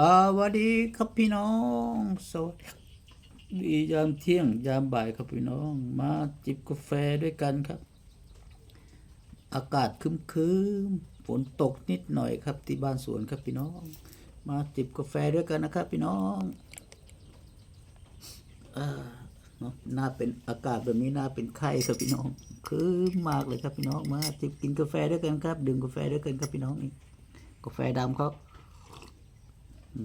สวัสดีครับพี่น้องสวัสดียามเที่ยงยามบ่ายครับพี่น้อง มาจิบกาแฟด้วยกันครับ อากาศครึ้มๆฝนตกนิดหน่อยครับที่บ้านสวนครับพี่น้อง มาจิบกาแฟด้วยกันนะครับ พี่น้องอ่าเนาะน่าเป็นอากาศแบบนี้น่าเป็นไข้ครับพี่น้องครึ้มมากเลยครับพี่น้องมาจิบกินกาแฟด้วยกันครับ ดื่มกาแฟด้วยกันครับพี่น้องนี่กาแฟดำครับ อ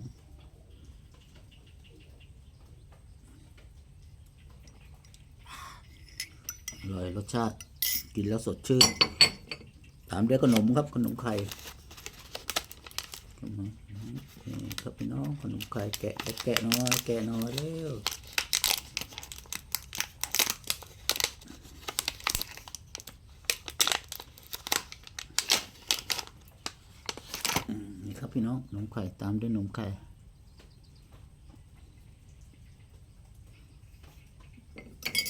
ร่อยรสชาติกินแล้วสดชื่น ถามด้วยขนมครับขนมไข่ครับพี่น้องขนมไข่แกะแกะน้อยแกะน้อยเร็วอืมนี่ครับ พี่น้องขนมไข่ตามด้วยขนมไข่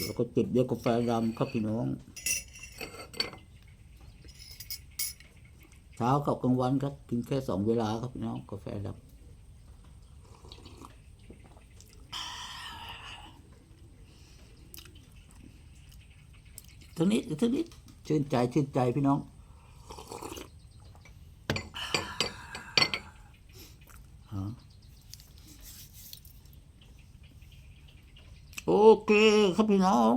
แล้วก็จิบด้วยกาแฟดำครับพี่น้องเช้ากับกลางวันครับกินแค่สองเวลาครับพี่น้องกาแฟดำทั้งนี้ทั้งนี้ชื่นใจชื่นใจพี่น้อง โอเคครับพี่น้อง